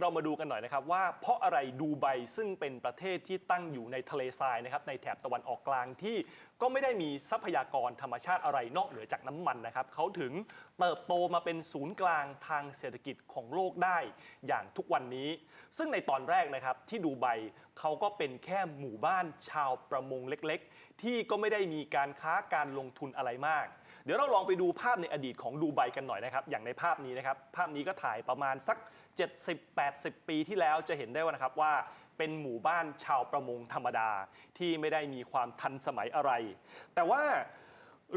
เรามาดูกันหน่อยนะครับว่าเพราะอะไรดูไบซึ่งเป็นประเทศที่ตั้งอยู่ในทะเลทรายนะครับในแถบตะวันออกกลางที่ก็ไม่ได้มีทรัพยากรธรรมชาติอะไรนอกเหนือจากน้ำมันนะครับเขาถึงเติบโตมาเป็นศูนย์กลางทางเศรษฐกิจของโลกได้อย่างทุกวันนี้ ซึ่งในตอนแรกนะครับที่ดูไบเขาก็เป็นแค่หมู่บ้านชาวประมงเล็ก ๆ ที่ก็ไม่ได้มีการค้าการลงทุนอะไรมาก ดี๋ยวเราลองไปดูภาพในอดีตของดูไบกันหน่อยนะครับ อย่างในภาพนี้นะครับ ภาพนี้ก็ถ่ายประมาณสัก 70-80 ปีที่แล้วจะเห็นได้ว่านะครับว่าเป็นหมู่บ้านชาวประมงธรรมดาที่ไม่ได้มีความทันสมัยอะไร แต่ว่า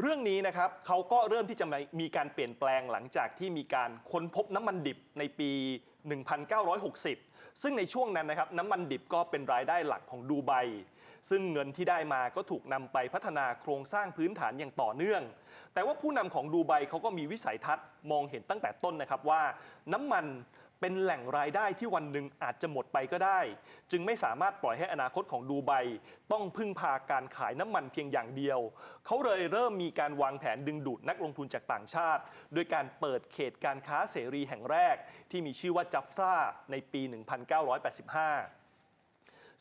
เรื่องนี้นะครับเขาก็เริ่มที่จะมีการเปลี่ยนแปลงหลังจากที่มีการค้นพบน้ำมันดิบในปี 1960 ซึ่งในช่วงนั้นนะครับน้ำมันดิบก็เป็นรายได้หลักของดูไบ ซึ่งเงินที่ได้มาก็ถูกนำไปพัฒนาโครงสร้างพื้นฐานอย่างต่อเนื่อง แต่ว่าผู้นำของดูไบเขาก็มีวิสัยทัศน์มองเห็นตั้งแต่ต้นนะครับว่า น้ำมันเป็นแหล่งรายได้ที่วันหนึ่งอาจจะหมดไปก็ได้ จึงไม่สามารถปล่อยให้อนาคตของดูไบต้องพึ่งพาการขายน้ำมันเพียงอย่างเดียว เขาเลยเริ่มมีการวางแผนดึงดูดนักลงทุนจากต่างชาติ โดยการเปิดเขตการค้าเสรีแห่งแรก ที่มีชื่อว่าจัฟซ่าในปี 1985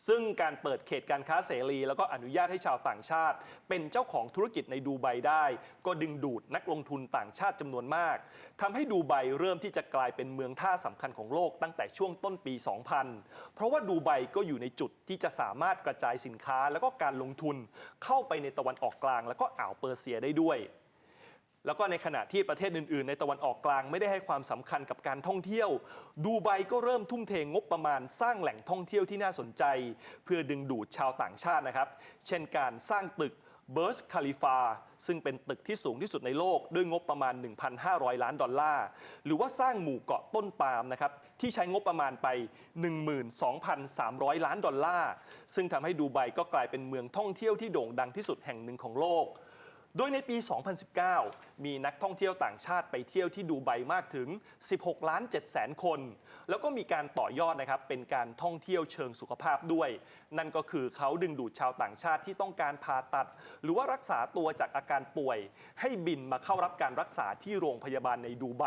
ซึ่งการเปิดเขตการค้าเสรี แล้วก็อนุญาตให้ชาวต่างชาติ เป็นเจ้าของธุรกิจในดูไบได้ ก็ดึงดูดนักลงทุนต่างชาติจำนวนมากทำให้ดูไบเริ่มที่จะกลายเป็นเมืองท่าสำคัญของโลกตั้งแต่ช่วงต้นปี 2000 เพราะว่าดูไบก็อยู่ในจุดที่จะสามารถกระจายสินค้าแล้วก็การลงทุนเข้าไปในตะวันออกกลาง แล้วก็อ่าวเปอร์เซียได้ด้วย แล้วก็ในขณะที่ประเทศอื่น ๆ ในตะวันออกกลางไม่ได้ให้ความสำคัญกับการท่องเที่ยว ดูไบก็เริ่มทุ่มเทงบประมาณสร้างแหล่งท่องเที่ยวที่น่าสนใจ เพื่อดึงดูดชาวต่างชาตินะครับ เช่นการสร้างตึกเบิร์สคาลิฟาซึ่งเป็นตึกที่สูงที่สุดในโลกด้วยงบประมาณ 1,500 ล้านดอลลาร์ หรือว่าสร้างหมู่เกาะต้นปาล์มนะครับที่ใช้งบประมาณไป 12,300 ล้านดอลลาร์ ซึ่งทำให้ดูไบก็กลายเป็นเมืองท่องเที่ยวที่โด่งดังที่สุดแห่งหนึ่งของโลก โดยในปี 2019 มีนักท่องเที่ยวต่างชาติไปเที่ยวที่ดูไบมากถึง 16 ล้าน7แสนคน แล้วก็มีการต่อยอดนะครับเป็นการท่องเที่ยวเชิงสุขภาพด้วย นั่นก็คือเขาดึงดูดชาวต่างชาติที่ต้องการผ่าตัด หรือว่ารักษาตัวจากอาการป่วย ให้บินมาเข้ารับการรักษาที่โรงพยาบาลในดูไบ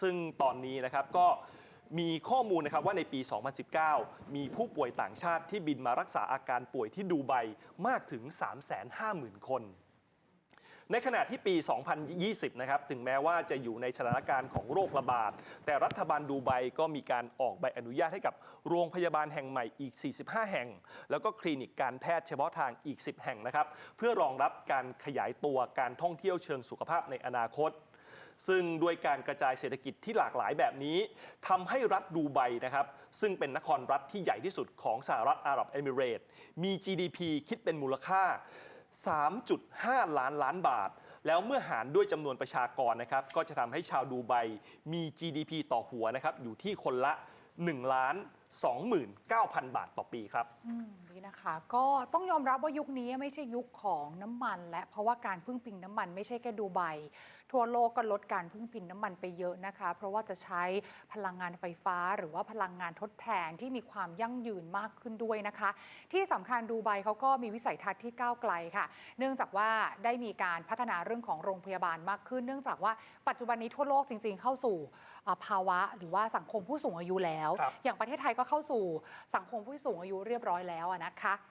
ซึ่งตอนนี้นะครับก็มีข้อมูลนะครับว่าในปี 2019 มีผู้ป่วยต่างชาติที่บินมารักษาอาการป่วยที่ดูไบมากถึง 350,000 คน ในขณะที่ปี 2020 นะครับ ถึงแม้ว่าจะอยู่ในสถานการณ์ของโรคระบาด แต่รัฐบาลดูไบก็มีการออกใบอนุญาตให้กับโรงพยาบาลแห่งใหม่อีก 45 แห่ง แล้วก็คลินิกการแพทย์เฉพาะทางอีก 10 แห่งนะครับ เพื่อรองรับการขยายตัวการท่องเที่ยวเชิงสุขภาพในอนาคตซึ่งด้วยการกระจายเศรษฐกิจที่หลากหลายแบบนี้ทำให้รัฐดูไบนะครับ ซึ่งเป็นนครรัฐที่ใหญ่ที่สุดของสหรัฐอาหรับเอมิเรตส์มี GDP คิดเป็นมูลค่า 3.5 ล้านล้านบาท แล้วเมื่อหารด้วยจำนวนประชากรนะครับก็จะทำให้ชาวดูไบมี GDP ต่อหัวนะครับอยู่ที่คนละ 1 ล้าน 29,000 บาทต่อปีครับ อืมนี่นะคะ ก็ต้องยอมรับว่ายุคนี้ไม่ใช่ยุคของน้ำมัน และเพราะว่าการพึ่งพิงน้ำมันไม่ใช่แค่ดูไบทั่วโลกก็ลดการพึ่งพิงน้ำมันไปเยอะนะคะ เพราะว่าจะใช้พลังงานไฟฟ้า หรือว่าพลังงานทดแทนที่มีความยั่งยืนมากขึ้นด้วยนะคะ ที่สำคัญดูไบเขาก็มีวิสัยทัศน์ที่ก้าวไกลค่ะ เนื่องจากว่าได้มีการพัฒนาเรื่องของโรงพยาบาลมากขึ้น เนื่องจากว่าปัจจุบันนี้ทั่วโลกจริง ๆ เข้าสู่อ่าภาวะ หรือว่าสังคมผู้สูงอายุแล้ว ครับ อย่างประเทศไทยก็เข้าสู่สังคมผู้สูงอายุเรียบร้อยแล้วอะนะคะ